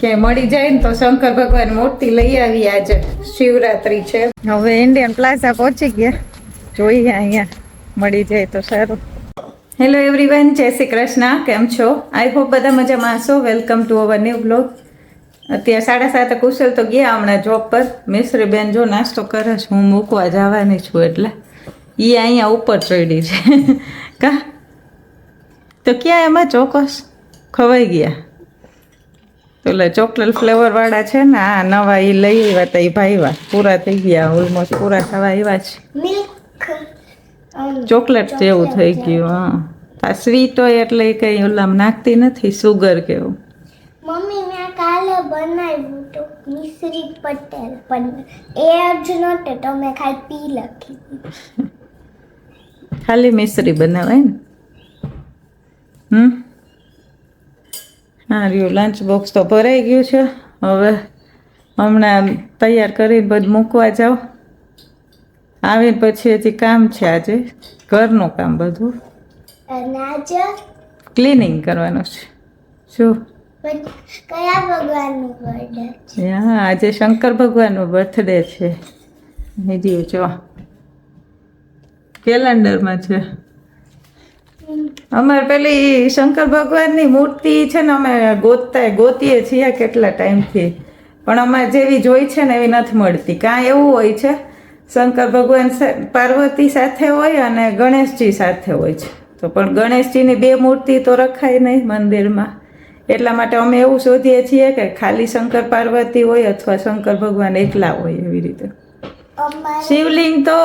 કે મળી જાય ને તો શંકર ભગવાન મૂર્તિ લઈ આવી આજે. શિવરાત્રી છે. હવે ઇન્ડિયન પ્લાઝા પહોંચી ગયા. જોઈએ અહીંયા મળી જાય તો સારું. હેલો એવરીવન જય શ્રી કૃષ્ણ. કેમ છો? આઈ હોપ બધા મજામાં હશો. Welcome to our new blog અત્યારે સાડા સાત કુશલ તો ગયા હમણાં જોબ પર. મિશ્રી બેન જો નાસ્તો કરે છે, હું મૂકવા જવાની છું એટલે. એ અહીંયા ઉપર ચડી છે. કા? તો ક્યાં એમાં ચોક્કસ ખવાઈ ગયા? એટલે ચોકલેટ ફ્લેવર વાળા છે ને આ નવા એ લઈ આવ્યા તા એ ભાઈવા. પૂરા થઈ ગયા ઓલમોસ્ટ પૂરા થવા આવ્યા છે. ચોકલેટ જેવું થઈ ગયું હા. આ સ્વીટ હોય એટલે કંઈ ઓલામાં નાખતી નથી સુગર કેવું મમ્મી મેં કાલે બનાવ્યું તો મિશ્રી પટેલ પણ એ જ નહોતે તો મેં ખાલી પી લખી. ખાલી મિશ્રી બનાવાય ને? હમ? હા રહ્યું લંચ બોક્સ તો ભરાઈ ગયું છે. હવે હમણાં તૈયાર કરીને બધું મૂકવા જાઓ. આવીને પછી હજી કામ છે આજે. ઘરનું કામ બધું. ક્લિનિંગ કરવાનું છે. શું? કયા ભગવાનનું બર્થડે છે? હા આજે શંકર ભગવાનનો બર્થડે છે. હજી જો. કેલેન્ડરમાં છે. અમારે પેલી શંકર ભગવાનની મૂર્તિ છે ને અમે ગોતતા ગોતીએ છીએ કેટલા ટાઈમથી. પણ અમારે જેવી જોઈ છે ને એવી નથી મળતી. કાં એવું હોય છે શંકર ભગવાન પાર્વતી સાથે હોય અને ગણેશજી સાથે હોય છે. તો પણ ગણેશજીની બે મૂર્તિ તો રખાય નહીં મંદિરમાં. એટલા માટે અમે એવું શોધીએ છીએ કે ખાલી શંકર પાર્વતી હોય અથવા શંકર ભગવાન એકલા હોય એવી રીતે. શિવલિંગ તો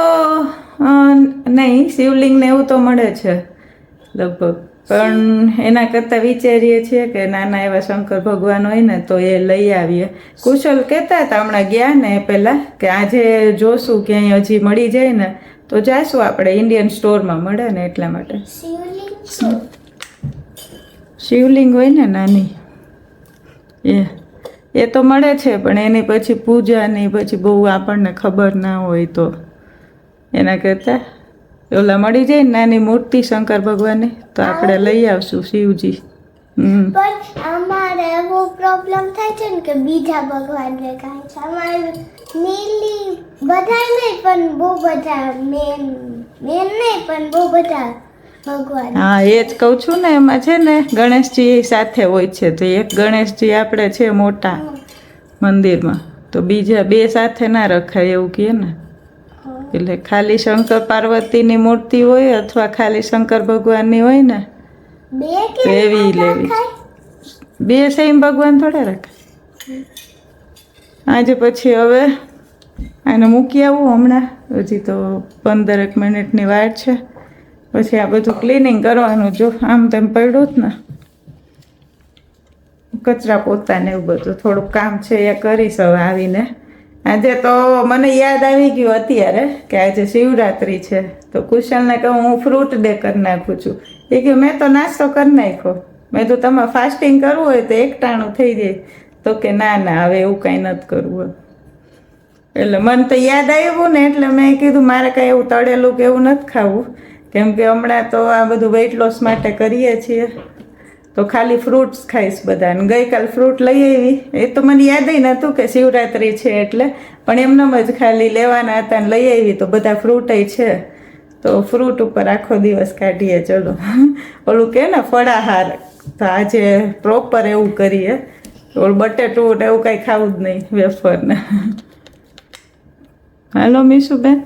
નહીં. શિવલિંગ ને એવું તો મળે છે. લગભગ. પણ એના કરતાં વિચારીએ છીએ કે નાના એવા શંકર ભગવાન હોય ને તો એ લઈ આવીએ. કુશલ કહેતા હતા હમણાં ગયા ને પહેલાં કે આજે જોશું ક્યાંય હજી મળી જાય ને તો જાશું આપણે ઇન્ડિયન સ્ટોરમાં મળે ને એટલા માટે. શિવલિંગ હોય ને નાની. એ એ તો મળે છે પણ એની પછી પૂજાની પછી બહુ આપણને ખબર ના હોય તો. એના કરતાં ઓલા મળી જાય ને નાની મૂર્તિ શંકર ભગવાનને તો આપણે લઈ આવશું શિવજી. પણ અમારે એવો પ્રોબ્લેમ થાય છે ને કે બીજા ભગવાન દેખાય છે. અમારે નીલી બધા નહીં પણ બહુ બધા મેન મેન નહીં પણ બહુ બધા ભગવાન. હા એ જ કહું છું ને એમાં છે ને ગણેશજી સાથે હોય છે તો એક ગણેશજી આપણે છે મોટા મંદિરમાં તો બીજા બે સાથે ના રખાય એવું કહે ને. એટલે ખાલી શંકર પાર્વતીની મૂર્તિ હોય અથવા ખાલી શંકર ભગવાનની હોય ને? એવી લેવી. બે સેમ ભગવાન થોડા રાખે આજે પછી હવે આને મૂકી આવું હમણાં. હજી તો પંદરેક મિનિટની વાર છે. પછી આ બધું ક્લિનિંગ કરવાનું જો. આમ તેમ પડ્યું જ ને. કચરા પોતાને એવું બધું થોડુંક કામ છે એ કરીશ હવે આવીને. આજે તો મને યાદ આવી ગયું અત્યારે કે આજે શિવરાત્રિ છે. તો કુશલને કહું, હું ફ્રૂટ ડે કરી નાખું છું. એ કે મેં તો નાસ્તો કરી નાખ્યો. મેં તો તમારે ફાસ્ટિંગ કરવું હોય તો એકટાણું થઈ જાય. તો કે, ના ના, હવે એવું કાંઈ નથી કરવું એટલે મને તો યાદ આવ્યું ને, એટલે મેં કીધું, મારે કાંઈ એવું તળેલું કે એવું નથી ખાવું. કેમ કે હમણાં તો આ બધું વેઇટ લોસ માટે કરીએ છીએ. તો ખાલી ફ્રૂટ્સ ખાઈશ બધા અને ગઈકાલ ફ્રૂટ લઈ આવી. એ તો મને યાદ નહોતું કે શિવરાત્રિ છે એટલે. પણ એમનેમ જ ખાલી લેવાના હતા ને લઈ આવી. તો બધા ફ્રૂટય છે. તો ફ્રૂટ ઉપર આખો દિવસ કાઢીએ. ચલો. ઓલું કે ને ફળાહાર. તો આજે પ્રોપર એવું કરીએ. ઓલું બટેટું ને એવું કાંઈ ખાવું જ નહીં વેફરને. હાલો મીશુબેન.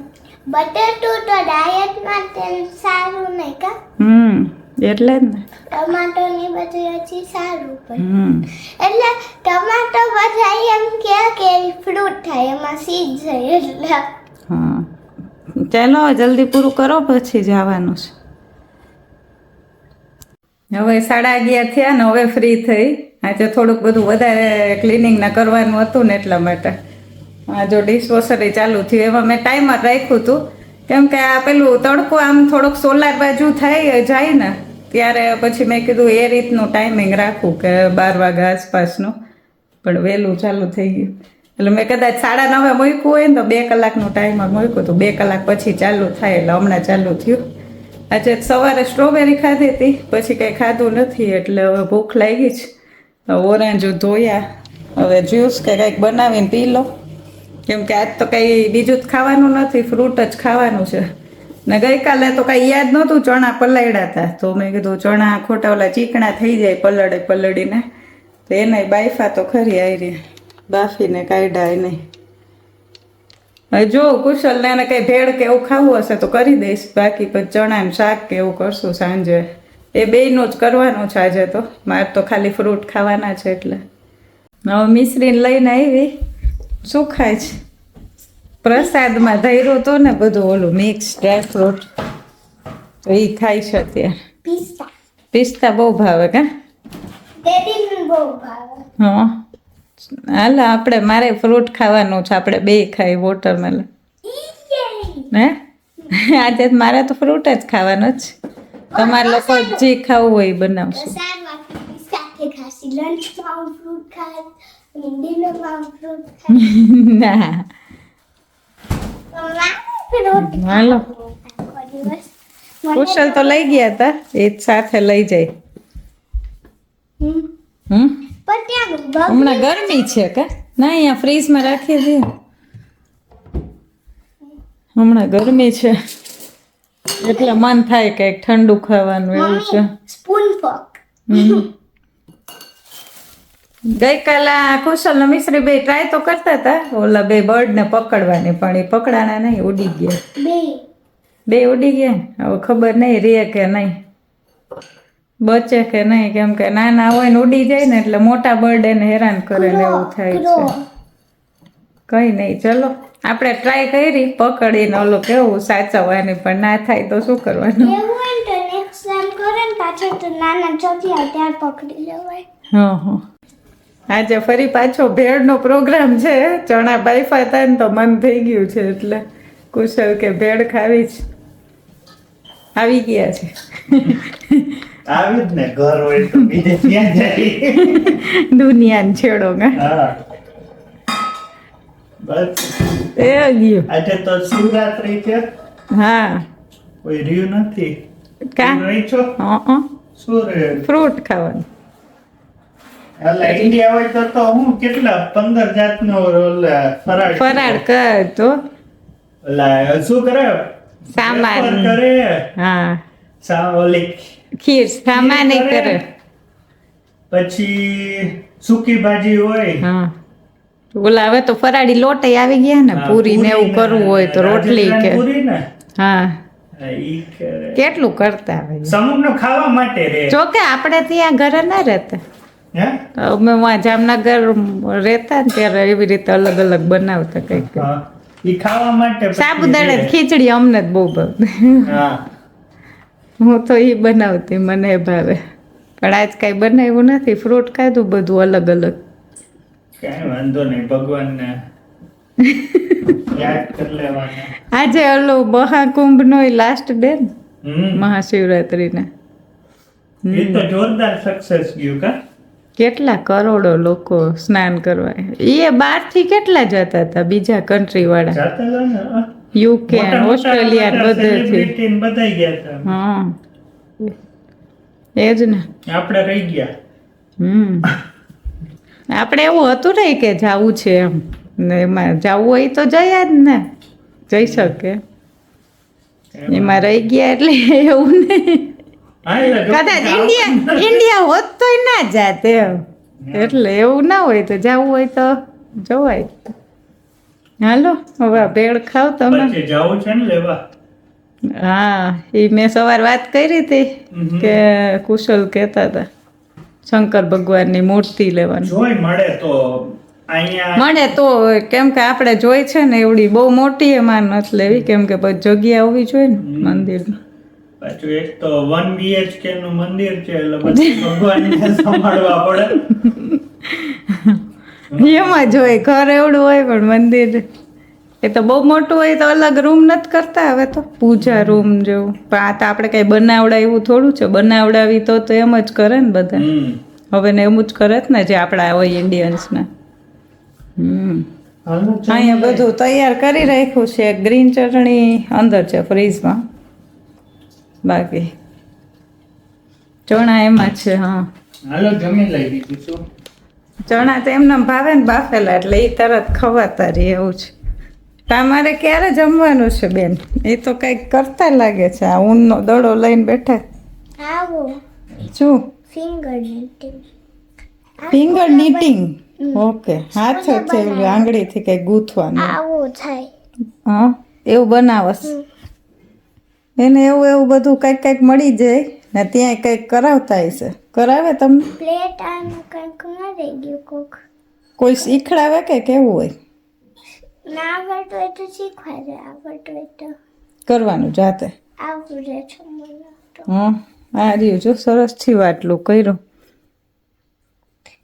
બટેટું તો ડાયટમાં સારું નહીં કા? હમ. એટલે જ ને. ટમાટો ની બધું હજી સારું પણ. એટલે ટમાટો બધા એમ કે કે ફ્રૂટ થાય એમાં સીઝ જાય એટલે. હા. ચાલો જલ્દી પૂરું કરો પછી જવાનું છે. હવે સાડા અગિયાર થયા ને હવે ફ્રી થઈ. આજે થોડુંક બધું વધારે ક્લિનિંગના કરવાનું હતું ને એટલા માટે. આ જો ડિશવોશર ચાલુ થયું એમાં મેં ટાઈમર રાખ્યું હતું. કેમ કે આ પેલું તડકો આમ થોડોક સોલાર બાજુ થાય જાય ને. ત્યારે પછી મેં કીધું એ રીતનું ટાઈમિંગ રાખું કે બાર વાગ્યા આસપાસનું. પણ વહેલું ચાલુ થઈ ગયું. એટલે મેં કદાચ સાડા નવે મૂક્યું હોય ને તો બે કલાકનું ટાઈમર મૂક્યું તો બે કલાક પછી ચાલુ થાય એટલે હમણાં ચાલુ થયું. આજે સવારે સ્ટ્રોબેરી ખાધી હતી, પછી કંઈ ખાધું નથી એટલે હવે ભૂખ લાગી જ. ઓરેન્જ ધોયા, હવે જ્યુસ કે કંઈક બનાવીને પી લો. કેમ કે આજ તો કંઈ બીજું જ ખાવાનું નથી, ફ્રૂટ જ ખાવાનું છે. ને ગઈકાલે તો કાંઈ યાદ નહોતું, ચણા પલાળ્યા હતા તો મેં કીધું, ચણા ખોટા ઓલા ચીકણા થઈ જાય પલળે પલળીને. તો એને બાફા તો ખરી આવી બાફીને કાઢ્યા એ નહીં હવે જો કુશલને એને કંઈ ભેળ કે એવું ખાવું હશે તો કરી દઈશ. બાકી પછી એમ શાક કે એવું કરશું સાંજે. એ બેયનું જ કરવાનું છે આજે તો. મારે તો ખાલી ફ્રૂટ ખાવાના છે એટલે. હવે મિશ્રીને લઈને આવી. શું ખાય છે? પ્રસાદમાં ધૈર્યો તો ને બધું ઓલું મિક્સ ડ્રાય ફ્રૂટ તો એ ખાય છે અત્યારે. પિસ્તા. પિસ્તા બહુ ભાવે કા? હા. હાલ આપણે મારે ફ્રૂટ ખાવાનું છે આપણે બે ખાઈ વોટરમેલન ઈયે! હે? આજે મારે તો ફ્રૂટ જ ખાવાનો જ. તમારે લોકો જે ખાવું હોય એ બનાવશું. પ્રસાદમાં સાથે ખાસી લંચમાં ફ્રૂટ ખાય અને ડિનરમાં ફ્રૂટ ખાય ના ફ્રૂટ હાલો. કુશલ તો લઈ ગયા હતા એ સાથે લઈ જાય. હમણાં ગરમી છે કે? ના અહીંયા ફ્રીજમાં રાખી દે. હમણાં ગરમી છે. એટલે મન થાય કે ઠંડુ ખાવાનું એવું છે. Spoon fork. ગઈકાલે કુશલ ને મિશ્રી બે ટ્રાય તો કરતા હતા. ઓલા બે બર્ડ ને પકડવાની પણ એ પકડાના નહીં ઉડી ગયા. બે. ઉડી ગયા. હવે ખબર નહીં રે કે નહીં. બચે કે નહીં કેમ કે નાના હોય ને ઉડી જાય ને એટલે મોટા બર્ડ એને હેરાન કરે એવું થાય છે. કઈ નહીં ચલો. આપણે ટ્રાય કરી પકડીને ઓલું કેવું સાચવવાની પણ ના થાય તો શું કરવાનું? નાના ચોથી પકડી લેવાય. હા હા. આજે ફરી પાછો ભેળનો પ્રોગ્રામ છે. ચણા બાઈફા હતા ને તો મન થઈ ગયું છે એટલે કુશલ કે ભેળ ખાવી જ. આવી ગયા છે. આવી જ ને ઘર હોય તો બીજે ક્યાં જાય? દુનિયાને છેડો હા. બસ. એ ગયું. આજે તો શિવરાત્રી છે. હા. કોઈ રહ્યું નથી? કા? રહી છો? હં ફ્રૂટ ખાવાનું. એટલે ઇન્ડિયા હોય તો તો હું કેટલા? પંદર જાતનો ફરાળ ફરાળ કર. તો. ઓલા શું કરે? સામાન. કરે? હા. સા ઓલી ખીર સામાન કરે? પછી સૂકી ભાજી હોય. હા. ઓલા હવે તો ફરાળી લોટ આવી ગયા ને પૂરી ને એવું કરવું હોય તો રોટલી કે હા. કેટલું કરતા સમૂહ ખાવા માટે જો કે આપણે ત્યાં ઘરે ના રહેતા. અમે વાં જામનગર રહેતા ને ત્યારે એવી રીતે અલગ અલગ બનાવતા કંઈક. ખાવા માટે સાબુદાણા. ખીચડી અમને જ બહુ ભાવે હું. તો એ બનાવતી મને ભાવે. પણ આજ કાંઈ બનાવ્યું નથી. ફ્રૂટ ખાધું બધું અલગ અલગ. કાંઈ વાંધો નહીં ભગવાનને આજે ઓલું મહાકુંભ મહાકુંભનો લાસ્ટ ડે ને હમ. મહાશિવરાત્રિને. જોરદાર સક્સેસ ગયું કા? કેટલા કરોડો લોકો સ્નાન કરવા? એ બહારથી કેટલા જતા હતા બીજા કન્ટ્રી વાળા. યુકે ઓસ્ટ્રેલિયા બધેથી. ને ગયા હતા. હા. એ જ ને. આપણે રહી ગયા. હમ. આપણે એવું હતું ને કે જાવું છે એમ. ને એમાં જાવું હોય તો જયા જ ને. જઈ શકે. એમાં રહી ગયા એટલે એવું નહીં. કદાચ ઇન્ડિયા ઇન્ડિયા હોત તોય ના જાત એમ. એટલે એવું ના હોય તો જવું હોય તો જવાય. હાલો હવે ભેળ ખાવ તમે. જવું છે ને લેવા. હા એ મેં સવાર વાત કરી હતી કે કુશલ કહેતા હતા શંકર ભગવાનની મૂર્તિ લેવાની. જોઈ મળે તો મળે તો કેમ કે આપણે જોઈ છે ને એવડી બહુ મોટી એમાં નથી લેવી કેમ કે પછી જગ્યા હોવી જોઈએ ને મંદિરમાં. પાછું એક તો વન બીએચકે નું મંદિર છે એટલે પછી ભગવાનને સંભાળવા પડે. એમાં જોઈએ ઘર એવડું હોય પણ મંદિર એ તો બહુ મોટું હોય તો અલગ રૂમ નથી કરતા હવે તો. પૂજા રૂમ જેવું. પણ આ તો આપણે કઈ બનાવડાવ્યું થોડું છે બનાવડાવી તો તો એમ જ કરે ને બધા. હવે ને એમ જ કરે જ ને જે આપણા હોય ઇન્ડિયન્સના હમ. અહીંયા બધું તૈયાર કરી રાખ્યું છે ગ્રીન ચટણી અંદર છે ફ્રીજમાં બાકી. ચણા એમાં છે હા. હાલો જમી લઈ બીજું શું ચણા તો એમને ભાવે ને બાફેલા એટલે એ તરત ખવાતા રહે એવું છે. તમારે ક્યારે જમવાનું છે બેન? એ તો કંઈક કરતા લાગે છે આ ઊનનો દડો લઈને બેઠા. આવો. શું? Finger knitting finger knitting okay હાથ છે એવું આંગળીથી કંઈક ગૂંથવાનું. આવો થાય. હા એવું બનાવસ. એને એવું એવું બધું કંઈક કંઈક મળી જાય ને ત્યાં કંઈક કરાવતા હશે કરાવે તમને? પ્લેટ આનું કંઈક મળી ગયું કોક. કોઈ શીખડાવે કે કેવું હોય? ના આવડતું હોય તો શીખવાડે આવડતું હોય તો. કરવાનું જાતે? આવડે છે મને તો. હા આ રહ્યું જો સરસ થયું આટલું કર્યું.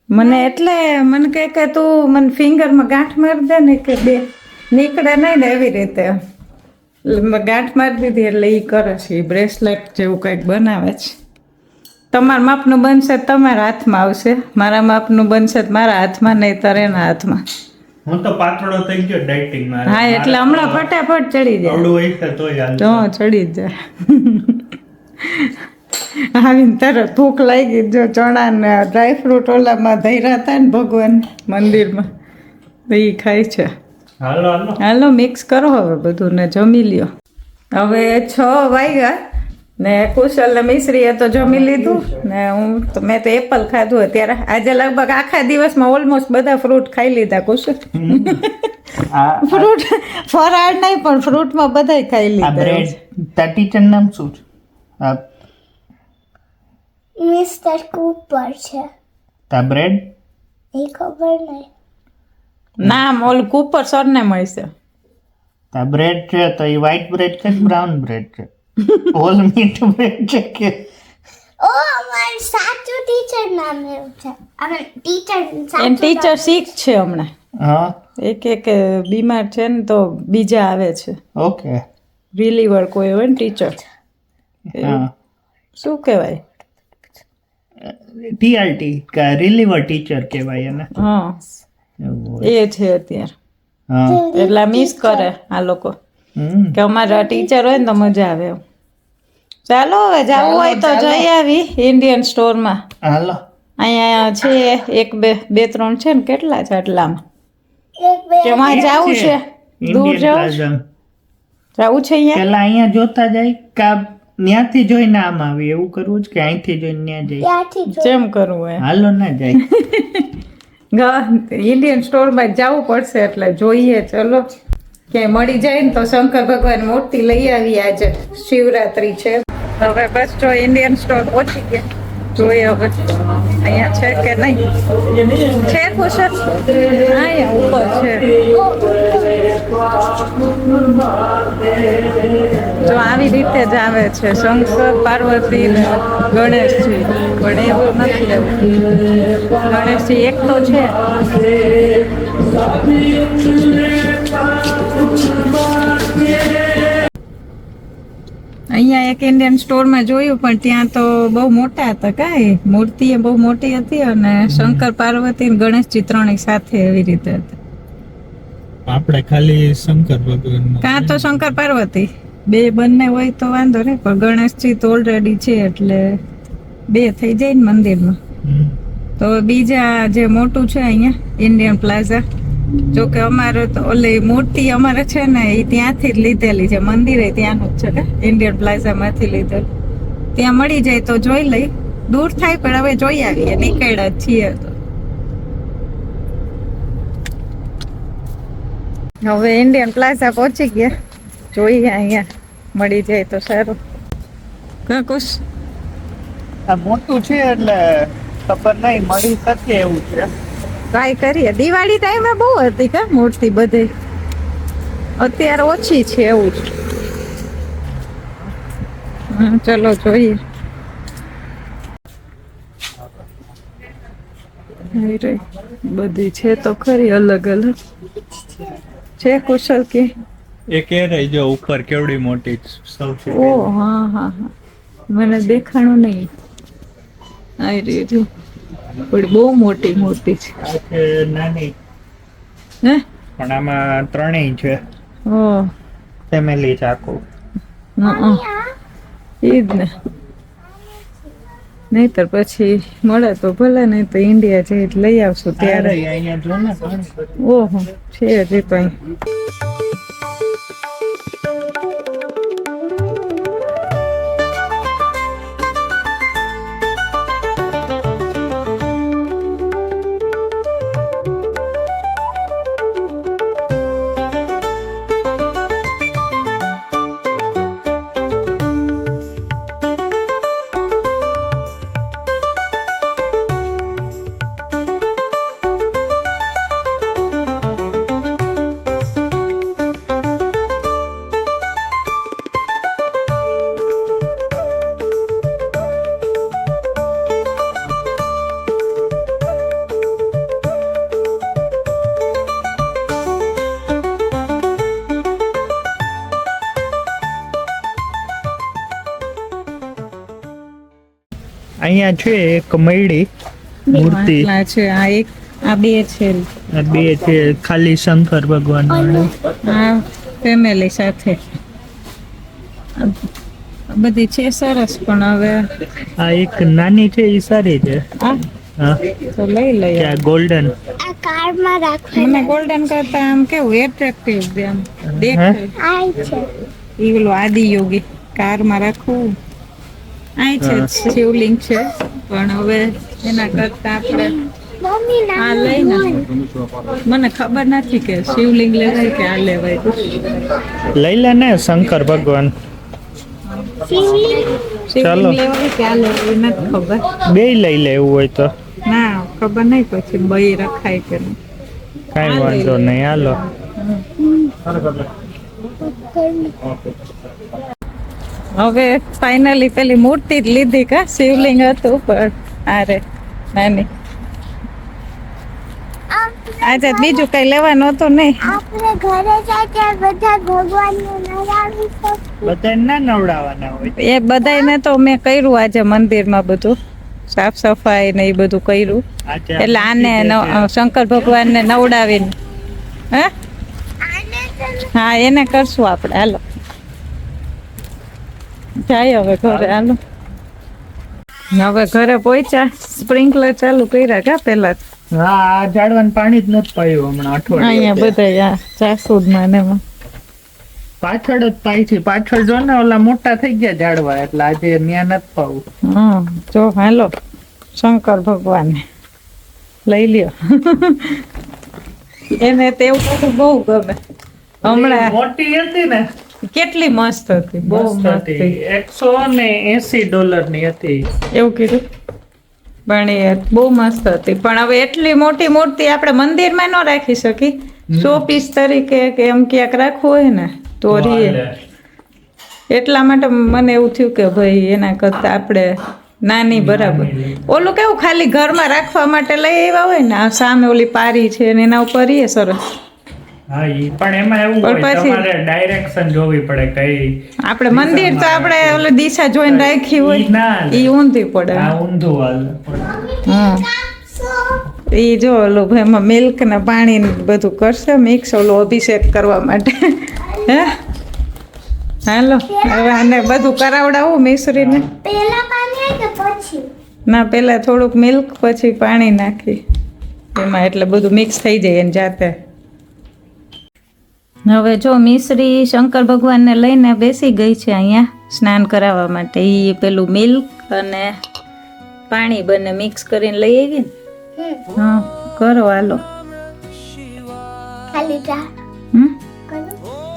મને એટલે મને કહે કે તું મને ફિંગરમાં ગાંઠ મારી દે ને કે બે. નીકળે નહીં ને એવી રીતે. ગાંઠ મારી દીધી એટલે એ કરે છે. એ બ્રેસલેટ જેવું કંઈક બનાવે છે. તમારા માપનું બનશે તમારા હાથમાં આવશે. મારા માપનું બનશે મારા હાથમાં નહીં તારે એના હાથમાં. હું તો પાતળો થઈ ગયો ડાયટિંગમાં હા એટલે હમણાં ફટાફટ ચડી જાય. તો. ચડી જાય. આવીને તરત ભૂખ લાગી જો ચણા ને ડ્રાયફ્રૂટ ઓલામાં ધૈરા હતા ને ભગવાન મંદિરમાં. એ ખાય છે. હાલો હાલો. હાલો મિક્સ કરો હવે બધું ને જમી લ્યો. હવે છ વાગ્યા ને કુશલ ને મિશ્રીએ તો જમી લીધું ને હું તો મેં તો એપલ ખાધું અત્યારે આજે લગભગ આખા દિવસમાં ઓલમોસ્ટ બધા ફ્રૂટ ખાઈ લીધા કુશલ. ફ્રૂટ ફરાળ નહીં પણ ફ્રૂટમાં બધાય ખાઈ લીધા. બ્રેડ તાર ટીચર નામ શું છે? મિસ્ટર કૂપર છે. તા બ્રેડ એ ખબર નહીં. નામ ઓલું કુપર સરને મળશે. તા બ્રેડ છે તો એ વ્હાઈટ બ્રેડ છે બ્રાઉન બ્રેડ છે? ઓલ મીટ બ્રેડ છે કે? ઓ અમાર સાચું ટીચર નામ એવું છે. અમે ટીચર એન સાચું ટીચર શીખ છે હમણાં. હા? એક એક બીમાર છે ને તો બીજા આવે છે. ઓકે રિલીવર કોઈ હોય ને ટીચર હા. શું કહેવાય? ટીઆરટી કા રિલીવર ટીચર કહેવાય એને. હા. એ છે અત્યારે. હા. એટલે મિસ કરે આ લોકો. કે અમારા ટીચર હોય ને તો મજા આવે એમ. ચાલો હવે જવું હોય તો જઈ આવી ઇન્ડિયન સ્ટોરમાં હાલો. અહીંયા છે એક બે બે ત્રણ છે ને કેટલા છે આટલામાં? એમાં જવું છે દૂર જવું છે? જવું છે અહીંયા? પેલા અહીંયા જોતા જાય કા ત્યાંથી જોઈને આમ આવી. એવું કરવું છે કે અહીંથી જોઈને ત્યાં જાય. કેમ કરવું હોય. હાલો ના જાય. ઇન્ડિયન સ્ટોરમાં જવું પડશે એટલે જોઈએ, ચલો. ક્યાંય મળી જાય ને તો શંકર ભગવાન મૂર્તિ લઈ આવી આજે. શિવરાત્રી છે. હવે બસ જો ઇન્ડિયન સ્ટોર પહોંચી ગયા. જોઈએ હવે. અહીંયા છે કે નહીં? છે કુશળ અહીંયા ઉપર છે. જો આવી રીતે જ આવે છે. શંકર, પાર્વતી ને ગણેશજી. પણ એવું નથી લેવું ગણેશજી એક તો છે. અહીંયા એક ઇન્ડિયન સ્ટોરમાં જોયું પણ ત્યાં તો બહુ મોટા હતા કાંઈ. મૂર્તિ એ બહુ મોટી હતી અને શંકર પાર્વતી ગણેશજી ત્રણેય સાથે એવી રીતે હતા. આપણે ખાલી શંકર ભગવાન કાં તો શંકર પાર્વતી. બે બંને હોય તો વાંધો નહીં પણ ગણેશજી તો ઓલરેડી છે એટલે બે થઈ જાય ને મંદિરમાં. તો બીજા જે મોટું છે અહીંયા ઇન્ડિયન પ્લાઝા જો કે અમારે તો ઓલી મૂર્તિ અમારે છે ને એ ત્યાંથી જ લીધેલી છે. મંદિરે ત્યાંનું જ છે કે ઇન્ડિયન પ્લાઝામાંથી લીધેલું. ત્યાં મળી જાય તો જોઈ લઈ. દૂર થાય પણ હવે જોઈ આવીએ. નીકળ્યા છીએ તો. હવે ઇન્ડિયન પ્લાઝા પહોંચી ગયા. જોઈએ અહીંયા મળી જાય તો સારું. કા કુશ આ મોટું છે એટલે ખબર નહીં મળી શકે એવું છે. ટ્રાય કરીએ. દિવાળી ટાઈમે બહુ હતી કે મૂર્તિ બધે. અત્યારે ઓછી છે એવું જ. ચલો જોઈએ. બધી છે તો ખરી અલગ અલગ. છે કુશલ કે? એ કે રહી જો ઉપર કેવડી મોટી સૌથી ઓ હા હા હા. મને દેખાણું નહીં. આવી રહી છે પણ બહુ મોટી મોટી છે. નાની. હે? પણ આમાં ત્રણેય છે. ઓ ફેમિલી છે આખું. ઈ જ ને. નહીતર પછી મળે તો ભલે નહીં તો ઇન્ડિયા જઈ લઈ આવશું ત્યારે. ઓહો છે હજી તો અહીં. અહીંયા છે એક મયડી મૂર્તિ. છે. આ એક આ બે છે. આ બે છે ખાલી શંકર ભગવાન આ ફેમિલી સાથે. બધી છે સરસ પણ હવે આ એક નાની છે એ સારી છે. હા? તો લઈ લઈએ. આ ગોલ્ડન આ કારમાં રાખવા મને ગોલ્ડન કરતા આમ કેવું એટ્રેક્ટિવ આમ. દેખાય. આ છે. ઈ ઓલો આદિ યોગી કારમાં રાખવું. આ છે શિવલિંગ છે પણ હવે એના કરતા આપણે મમ્મી આ લઈ મને ખબર નથી કે શિવલિંગ લેવાય કે આ લેવાય. લઈ લે ને શંકર ભગવાન. ચાલો. શિવલિંગ કે આ લેવાય નથી ખબર. બે લઈ લેવું હોય તો. ના ખબર નહીં પછી બઈ રખાય કે નહીં. કાંઈ વાંધો નહીં હાલો. હવે ફાઇનલી પેલી મૂર્તિ જ લીધી કા? શિવલિંગ હતું પણ અરે નાની. આજે બીજું કઈ લેવાનું હતું નહીં? આપણે ઘરે જાય ત્યારે બધા ભગવાનને નરાવીશું બધા ના નવડાવવાના હોય? એ બધાને તો મેં કર્યું આજે મંદિરમાં બધું. સાફ સફાઈ ને એ બધું કર્યું. એટલે આને શંકર શંકર ભગવાનને નવડાવીને. હે? હા એને કરશું આપણે. હાલો. જાય હવે ઘરે હાલો. હવે ઘરે પહોંચ્યા સ્પ્રિંકલર ચાલુ કર્યા કા પેલા હા ઝાડવાનું પાણી જ નથી પાયું હમણાં અહીંયા અઠવાડિયે બધા જાસૂદમાં ને એમાં. પાછળ જ પાય છે પાછળ જો ને ઓલા મોટા થઈ ગયા ઝાડવા એટલે આજે ત્યાં નથી પાવું. હા જો હાલો શંકર ભગવાનને. લઈ લ્યો. એને તેવું બધું બહુ ગમે. હમણાં મોટી હતી ને કેટલી મસ્ત હતી બહુ મસ્ત હતી. એકસો ને એસી ડોલરની હતી. એવું કીધું? પણ એ બહુ મસ્ત હતી. પણ હવે એટલી મોટી મૂર્તિ આપણે મંદિરમાં ન રાખી શકી સો પીસ તરીકે કે એમ ક્યાંક રાખવું હોય ને તો રીએ. એટલા માટે મને એવું થયું કે ભાઈ એના કરતા આપણે નાની બરાબર. ઓલું કેવું ખાલી ઘરમાં રાખવા માટે લઈ આવ્યા હોય ને સામે ઓલી પારી છે ને એના ઉપર રહીએ સરસ. હા ઈ પણ એમાં એવું હોય તમારે ડાયરેક્શન જોવી પડે કઈ આપણે મંદિર તો આપણે ઓલી દિશા જોઈને રાખી હોય. ઈ ઊંધી પડે. આ ઊંધું હાલ. હા ઈ જો ઓલું ભાઈ એમાં મિલ્ક ને પાણી ને બધું કરશે મિક્સ ઓલું અભિષેક કરવા માટે. હે? હાલો હવે આને બધું કરાવડાવું મિશ્રીને. પેલા પાણી કે પછી? ના પહેલા થોડુંક મિલ્ક પછી પાણી નાખી. એમાં એટલે બધું મિક્સ થઈ જાય એની જાતે. હવે જો મિશ્રી શંકર ભગવાનને લઈને બેસી ગઈ છે અહીંયા સ્નાન કરાવવા માટે. એ પેલું મિલ્ક અને પાણી બંને મિક્સ કરીને લઈ આવી ને? હા કરો હાલો.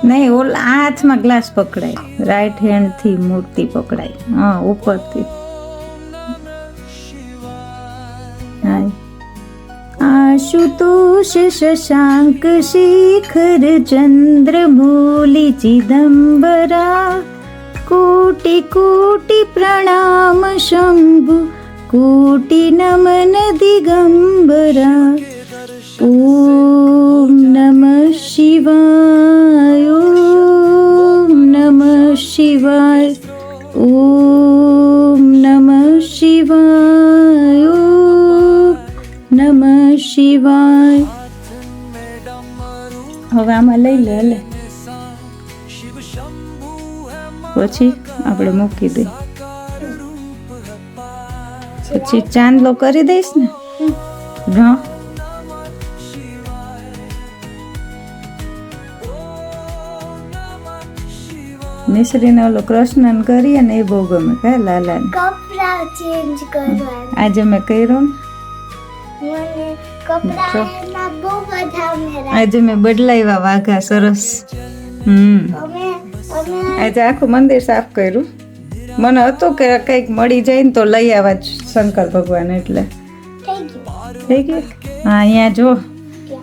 નહીં ઓલ આ હાથમાં ગ્લાસ પકડાય. રાઈટ હેન્ડથી મૂર્તિ પકડાય. હા ઉપરથી. शुतोष शशाङ्क शिखरचन्द्रमूलिचिदम्बरा कोटिकोटिप्रणाम शम्भु कोटि नमनदिगम्बरा ॐ नमः शिवाय नमः शिवाय ॐ नमः शिवाय। નમઃ શિવાય. હવે આમાં લઈ લે લે. પછી આપણે મૂકી દઈ પછી ચાંદલો કરી દઈશ ને? હા. મિશ્રીને ઓલો કૃષ્ણન કરીએ ને એ બહુ ગમે. કે લાલાને? કપડા ચેન્જ કરવાના આજે મેં કર્યો ને. આજે મેં બદલાવ્યા વાઘા સરસ. હમ. આજે આખું મંદિર સાફ કર્યું. મને હતું કે કંઈક મળી જાય ને તો લઈ આવા શંકર ભગવાન એટલે. થઈ ગયું. હા અહીંયા જો.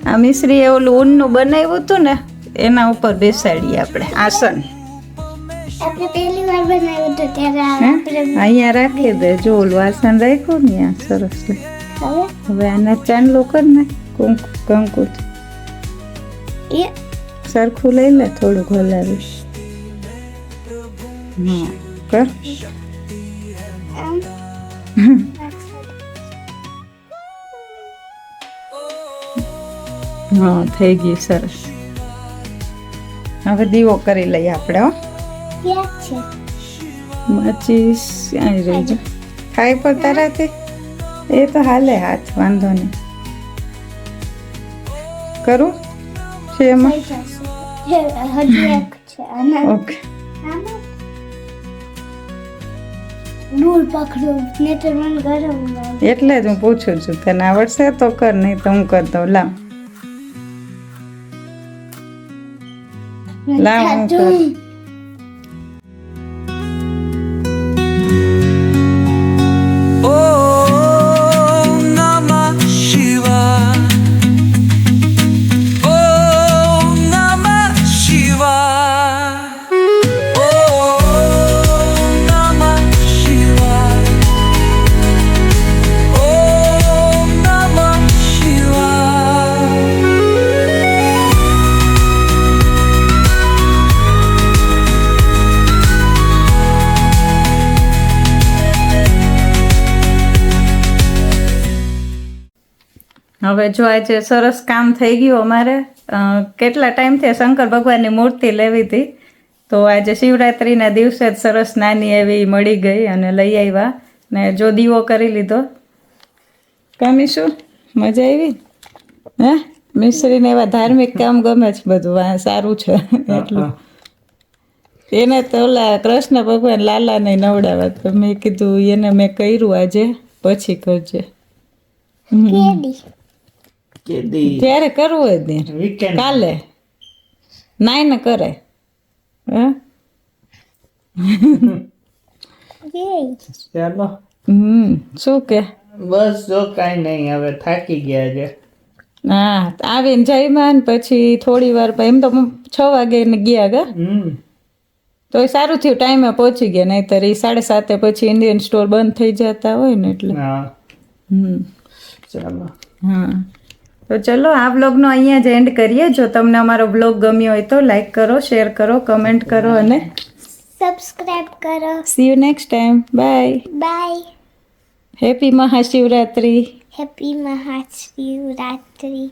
આ મિશ્રીએ ઓલું ઊનનું બનાવ્યું હતું ને એના ઉપર બેસાડીએ આપણે. આસન. અહીંયા રાખી દે. જો ઓલું આસન રાખ્યું ને સરસ. હવે હવે આના ચાંદલો કર ને કંકુ કંકુ એ? સરખું લઈ લે થોડુંક હલાવીશ. હા કર. હા થઈ ગયું સરસ. હવે દીવો કરી લઈએ આપણે હો. માચીસ રહી જા ખાઈ પર તારાથી? એ તો હાલે હાથ વાંધો નહીં. કરું? છે એમાં? ઓકે. દૂર પકડો નહીતર મને ગરમ એટલે જ હું પૂછું છું તને આવડશે તો કર નહીં તો હું કર દઉં. લાવ. લાવ હું કર. હવે જો આજે સરસ કામ થઈ ગયું અમારે કેટલા ટાઈમથી શંકર ભગવાનની મૂર્તિ લેવી હતી, તો આજે શિવરાત્રિના દિવસે જ સરસ નાની એવી મળી ગઈ અને લઈ આવ્યા ને જો દીવો કરી લીધો. કામી શું? મજા આવી? હે? મિશ્રીને એવા ધાર્મિક કામ ગમે છે બધું સારું છે, એટલું. એને તો ઓલા કૃષ્ણ ભગવાન લાલાને નવડાવ્યા તો મેં કીધું, એને મેં કર્યું આજે, પછી કરજે. ત્યારે કરવું હોય ને વીકેન્ડ કાલે. નાઈ ને કરે. ચાલો. હમ શું કે? બસ જો કાંઈ નહીં હવે થાકી ગયા છે. હા આવીને જઈમાં પછી થોડી વાર એમ તો છ વાગે ને ગયા ગા તો તો સારું થયું ટાઈમે પહોંચી ગયા નહીંતર એ સાડા સાતે પછી ઇન્ડિયન સ્ટોર બંધ થઈ જતા હોય ને એટલે. હા. હમ. ચાલો. હા. તો ચલો આ બ્લોગનો અહીંયા જ એન્ડ કરીએ. જો તમને અમારો બ્લોગ ગમ્યો હોય તો લાઈક કરો શેર કરો કમેન્ટ કરો અને સબસ્ક્રાઇબ કરો. See you next time bye bye happy Mahashivratri happy Mahashivratri